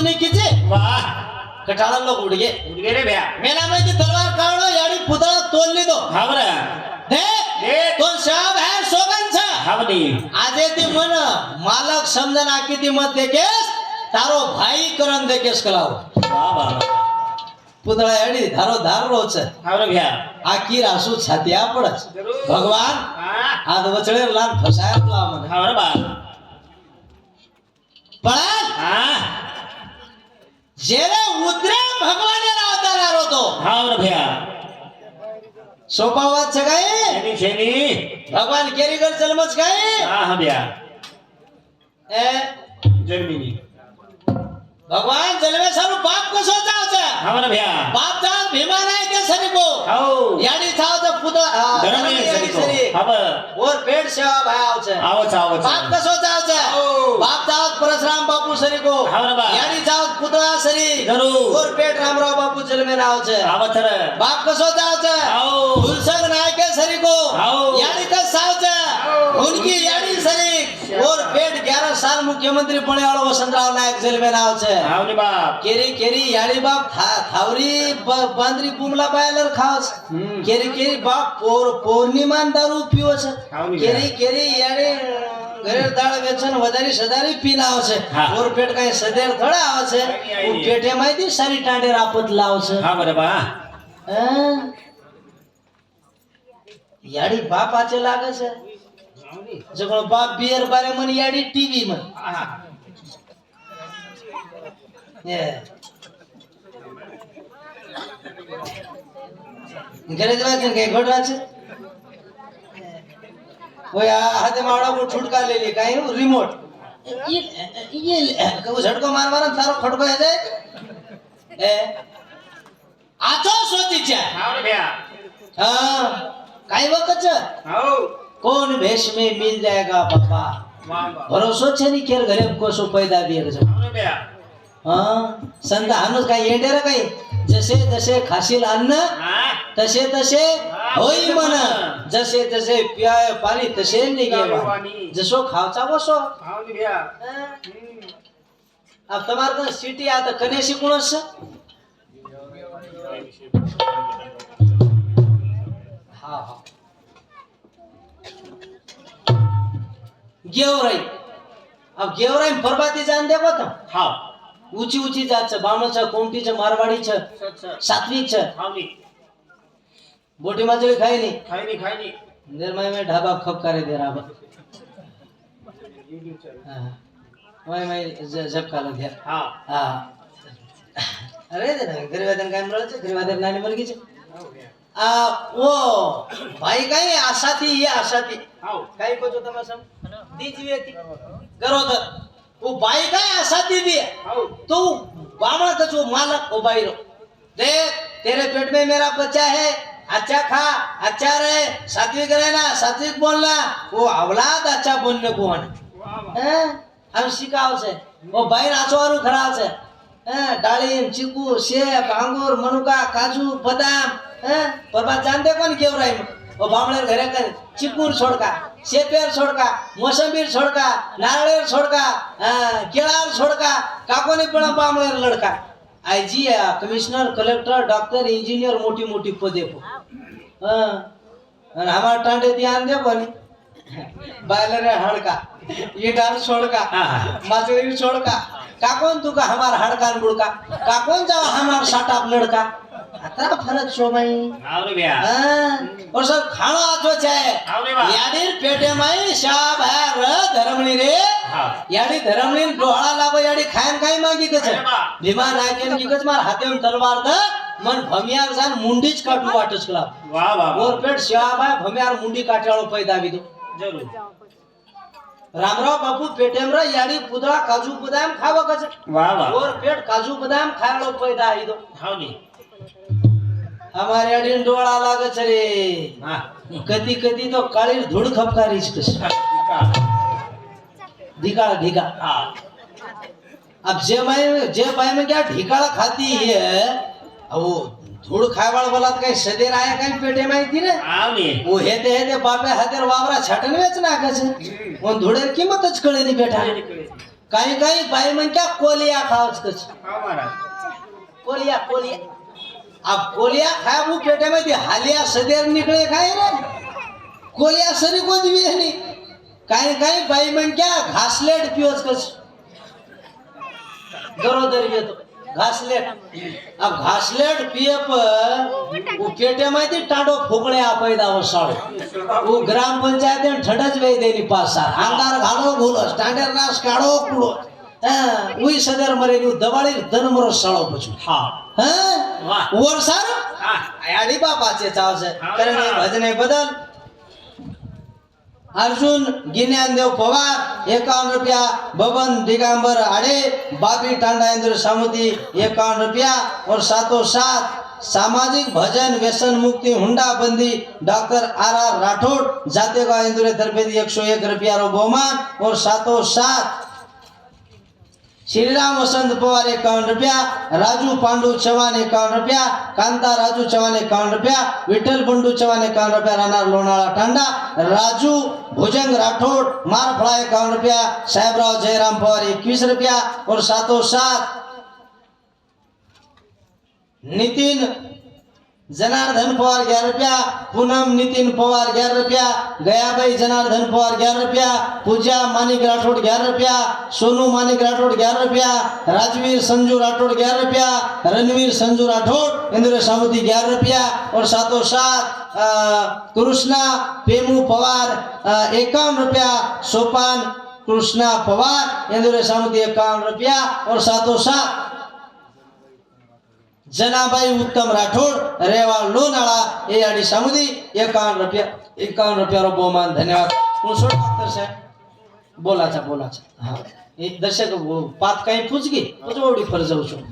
ಯೋಜನೆ ಕಿಜಿ ವಾ. ಕಟಾಳಲ್ಲ ಹುಡುಗಿ. ಹುಡುಗಿರೇ ಬ್ಯಾ. ಮೇಲಾಮೈತಿ ತಲವಾರ್ ಕಾಳು ಯಾಡಿ ಪುದಳ ತೋಲಿದು ಹೌದ್ರ? दे दे तो सब है सोगन सा हवनी आजे ते मन मालक समजन आकी ती मत देखेस तारो भाई करन देखेस कलाव वाह वाह पुतळा एडी धारो धारो रोच हवरे भ्या आकी रासू छात्या पडस भगवान आज वचळे लान जेरे उद्रे भगवाने लावताना होतो. हावर भ्या. सोपा वाच काय शेनी भगवान केरीगड जन्मच काय? हा हा भ्या. ए? जर्मिनी भगवान जन्मे सारू बाप कसो जावचा? हावर भ्या. बाप जा भीमा नाही ते सरिको. हो याडी थावचा पुत धर्म सरिको. हावर और पेट सेवा भावचा आवच आवच. बाप कसो जा बाप जावत परशराम बापू सरी को। यानी जाओ पुतळा सरी। जरूर। राम रामराव बापू जेल जन्मे नाव छे। आवतर बाप कसो जाव छे। आओ तुलसंग नायके सरी को। आओ यानी का साव छे। उनकी यानी सरी। और पेट 11 साल मुख्यमंत्री पणे वालो वसंतराव नायक जन्मे नाव छे। आवनी बाप। केरी केरी यानी बाप था थावरी बांद्री कुमला बायलर खावस केरी केरी बाप पौर्णिमान दारू पियो छे। केरी केरी यानी ગરેર દાળ વેચન વધારી સદારી પીન છે. ઓર પેટ કઈ સદેર થોડા આવશે હું પેટે માંથી સારી ટાંડેર આપત લાવશે હા બરાબર યાડી બાપ આચે લાગે છે? જગણો બાપ બિયર બારે મને યાડી ટીવી માં ઘરે જવા છે કઈ ઘટવા છે? हाते मावडा को ले ली कहीं रिमोट ये ये झटको मार मार सारो खटको है जाए ए? आतो कोण भेष में मिल जाएगा पप्पा? भरोसो छे नी केर घरे को सो पैदा भी है हां भ्या हां? संत हानूस काय येडेर काय? जसे जसे खाशील अन्न तसे तसे होई मन जसे जसे पियाय पाणी तसे निघे जसो खावचा बसो. अब तुम्हारे सिटी आता कनेशी शिकूनच हा हा. गेवराई. अब गेवराई बर्बादी जान दे बता हा. ऊंची ऊंची जात छ बामण छ कोमटी छ मारवाडी छ सात्विक छ बोटी मछली खाई नहीं. खाई नहीं खाई नहीं. निर्मय में ढाबा खप करे दे रहा मैं मैं जब कालो घ्या. हा. हाँ. अरे ते ना गिरवादन काय म्हणलं गिरवादन की चे. आ वो भाई कहीं आशा थी ये काय आशाती. कहीं कुछ तो मैं सम दीजिए दीजीवे करो तो वो भाई कहीं आशा थी भी है तो बामा बामण जो मालक वो भाई रो. देख तेरे पेट में मेरा बच्चा है. अच्छा खा अच्छा रहे सात्विक रहना सात्विक बोलना वो औलाद अच्छा बोलने को है? हम सिखाओ से वो बाहर आरु खराब से डाळिंब चिकू सेब अंगूर मनुका काजू बदाम. पर परवा जानते पण घेऊ राहील वो बामळे घरे कर. चिकूर सोडका छोड़ सोडका मोसंबीर सोडका नारळेर केलार केळार सोडका काकोनी पण बामळेर लडका. I G commissioner collector doctor engineer मोठी मोठी पदे हमारा टांडे ध्यान दे द्या पण बायला हडका. ये डान्स सोडका. माझं सोडका. काकोन तुका हमार हडकान गुडका काकोन जा हमार साटा लडका? आता फरक शोमाई और सब खाना आजो चाहे यादीर पेटे माई शाबार धर्मणी रे. याडी धर्मणी डोळा लागो याडी खायन काय मागी बा. भीमा नायकेन की कच मार हातेम तलवार द मन भमियार जान मुंडीच काटू वाटच कला वा वा गोरपेट शाब है भमियार मुंडी काट्याळो पैदा विदो जरूर. रामराव बापू पेटेम रा याडी पुदळा काजू बदाम खाव कच वा वा. और पेट काजू बदाम खायलो पैदा आईदो हावनी. हमारे याडी डोळा लागच रे. हा. कधी कधी तो काळी धूळ खपकारीच कस ढिकाळ ढिका हा. अब जे मैं जे भाई में क्या ढिकाळ खाती है? वो धूळ खायवाळ बोला काही सदेर आया काही पेटे माहिती रे? हावनी वो हे ते हे ते बापे हातेर वावरा छाटन वेच ना कस वो धुळेर किंमतच कळे नाही बेटा काही काही बाई म्हणत्या कोलिया खावच महाराज. कोलिया कोलिया. अब कोलिया खाया वो पेटे में ती हालिया सदेर निकळे काय रे? कोलिया सरी कोण दिली કાંઈ કાંઈ ભાઈ મને ક્યાં? ઘાસલેટ પીવો છે કશું ગરોદર ગયો તો. ઘાસલેટ. આ ઘાસલેટ પીએ પર ઉકેટેમાંથી ટાંડો ફૂકણે આપી દાવો સાળો હું ગ્રામ પંચાયત ને ઠંડ જ વહી દેની પાસા આંગાર ઘાડો ભૂલો સ્ટાન્ડર નાશ કાઢો કુળો ઉઈ સદર મરે નું દવાળી ધન મરો સાળો પછી. હા. હા? ઓર સારું? હા. આડી બાપા છે ચાવશે કરે ભજને બદલ. અર્જુન જ્ઞાનદેવ પવાર એકાવન રૂપિયા બબન દિગંબર આડે બાબી ટાંડા ઇન્દ્ર સામુતી એકાવન રૂપિયા और सातों सात सामाजिक भजन व्यसन मुक्ति हुंडा बंदी doctor R R Rathod Jategaon Indure तर्फे एक सौ एक रुपया रो बहुमान और सातों सात श्रीराम वसंत पवार एकावन्न रुपया राजू पांडू चव्हाण एकावन्न रुपया कांता राजू चव्हाण एकावन्न रुपया विठ्ठल बंडू चव्हाण एकावन्न रुपया राहणार लोणाळा तांडा राजू भुजंग राठोड मारफळा एकावन्न रुपया साहेबराव जयराम पवार एकवीस रुपया और सातों सात नितीन जनार्दन पवार ग्यारह रुपया, पूनम नितिन पवार ग्यारह रुपया, गयाबाई जनार्दन पवार ग्यारह रुपया, पूजा मानिक राठौड़ ग्यारह रुपया, सोनू मानिक राठौड़ ग्यारह रुपया, राजवीर संजू राठौड़ ग्यारह रुपया, रणवीर संजू राठौड़ इंद्र सामुदी ग्यारह रुपया, और सातों सात कृष्णा, पेमू पवार इक्यावन रुपया, सोपान, कृष्णा पवार, इंद्र सामुदी इक्यावन रुपया, और सातों सात જનાભાઈ ઉત્તમ રાઠોડ રહેવા લોનાળા, એ આડી સમુદી, એકાવન રૂપિયા, એકાવન રૂપિયાનો બહુમાન. ધન્યવાદ. હું શું ડોક્ટર સાહેબ બોલા છે બોલા છે. હા. એ દર્શક પાત કઈ પૂછગી પચોડી પર જઉં છું.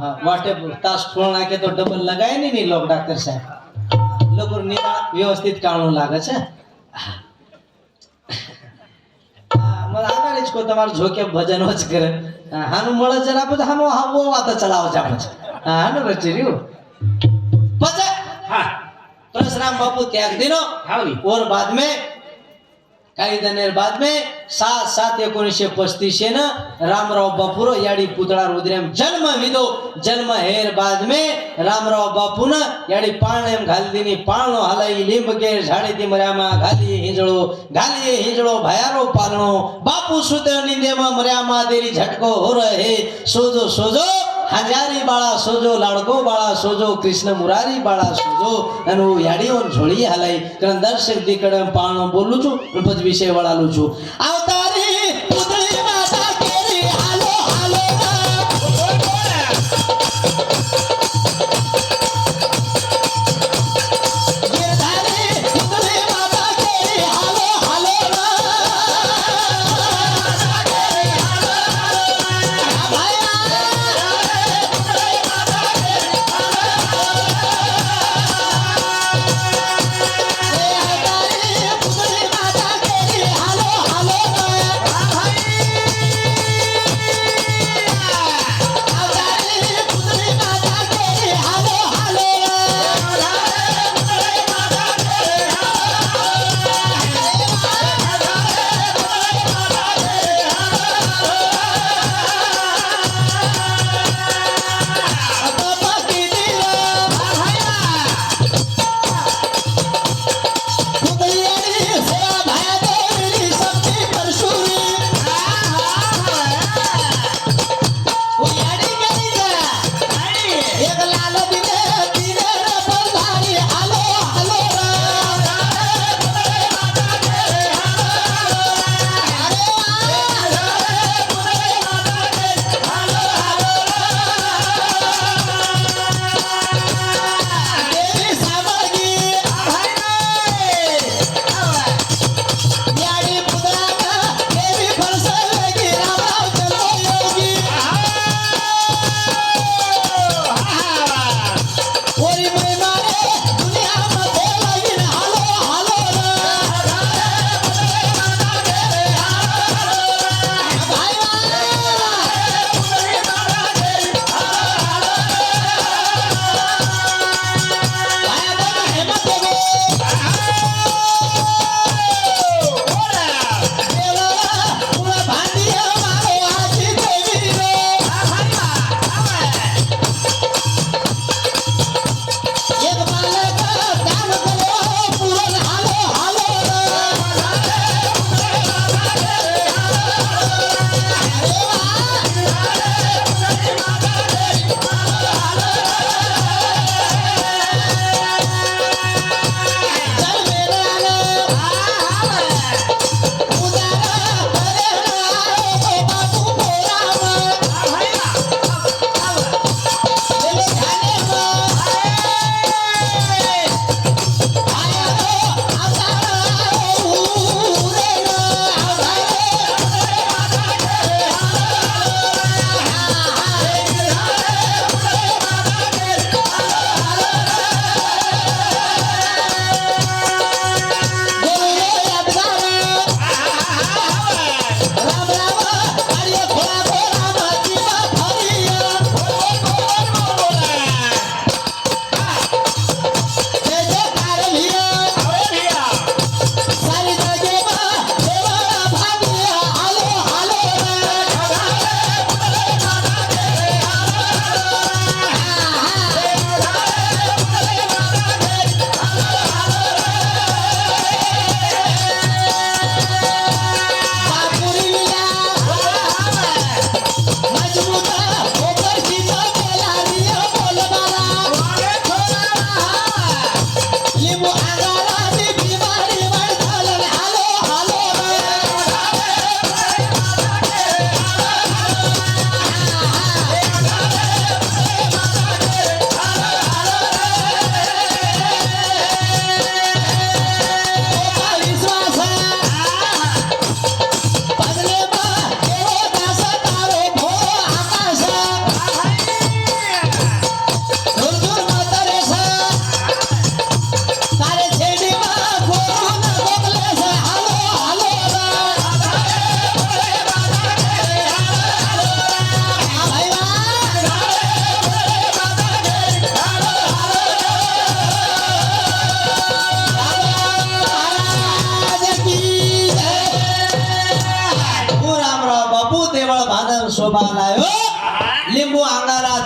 હા, વાટે તાસ ફોળ નાખે તો ડબલ લગાય નહીં નહીં, લોક ડાક્ટર સાહેબ. લોકો નિદાન વ્યવસ્થિત કાણું લાગે છે. મને આગળ જ કોઈ તમારું જોકે ભજન જ કરે. હાનું મળે જરા બધું હાનું હાવો વાત ચલાવે છે આપણે. ಅನುರಚನೆಯು ಪದ परशुराम बाबू त्याग दिनो और बाद में काही दनेर बाद में सात सात एकोणीसशे पस्तीस न रामराव बापूरो याडी पुतळा रुद्रेम जन्म विदो जन्म हेर बाद में रामराव बापून याडी पाळणेम घाली दिनी पाळणो हलाई लिंब के झाडे ती मर्यामा घाली हिंजळो घाली हिंजळो भयारो पालणो. बापू सुत निंदेम मर्यामा देरी झटको हो. रे सोजो सोजो હાજારી બાળા સોજો, લાડકો બાળા સોજો, કૃષ્ણ મુરારી બાળા સોજો, અને હું યાડીઓ જોડી હલાઈ કારણ દર્શક દીકડે પાણો બોલું છું પદ વિષય વળાલું છું. આવતારી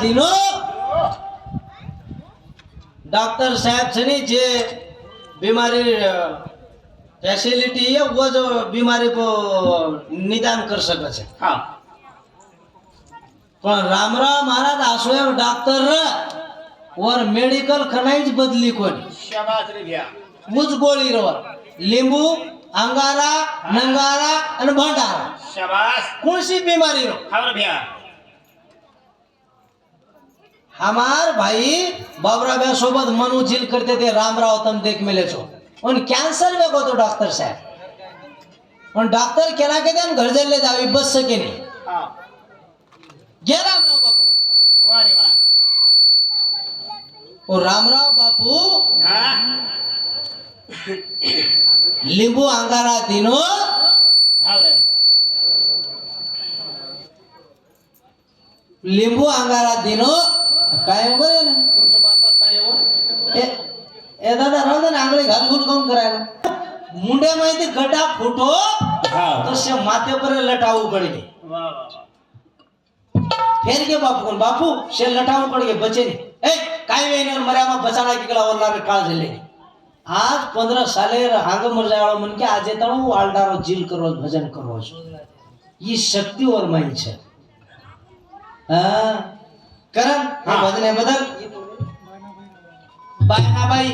સાથીનો ડોક્ટર સાહેબ છે ને જે બીમારી ફેસિલિટી है वो जो बीमारी को निदान कर सके છે હા પણ રામરાવ મહારાજ આસો એમ ડોક્ટર ઓર મેડિકલ ખનાઈ જ બદલી કોની શાબાશ રે ભ્યા મુજ ગોળી રવર લીંબુ અંગારા નંગારા અને ભંડારા શાબાશ કોણસી બીમારી નો હા ભ્યા हमार भाई बाबरा भैया सोबत मनु झील करते थे रामराव तुम देख मिले छो उन कैंसर में गो तो डॉक्टर साहब उन डॉक्टर केना के देन घर जल्ले जावी बस सके नहीं गेरा नो बापू वाह रे वाह ओ रामराव बापू हां लिंबू अंगारा दिनो हावरे लिंबू अंगारा दिनो काय बरे ना दोनशे पाच पाच काय हो ए ए दादा राहू दे ना आंगळे घाल घुल काऊन करायला मुंड्या माहिती गटा फुटो હા तो से माथे पर लटावू पड़ गए વાહ વાહ વાહ फेर के बापू कोण बापू शे लटावू पड़ गए बचे नहीं ए काय वेळेवर मर्यामा बचाडा किकला वरणार काळ झाले आज पंधरा साले हांग मर जावळा म्हण के आज येता वालडारो जील करो भजन करो ही शक्ती वर माहिती છે હા कारण बदल बदल. बाय ना बाई.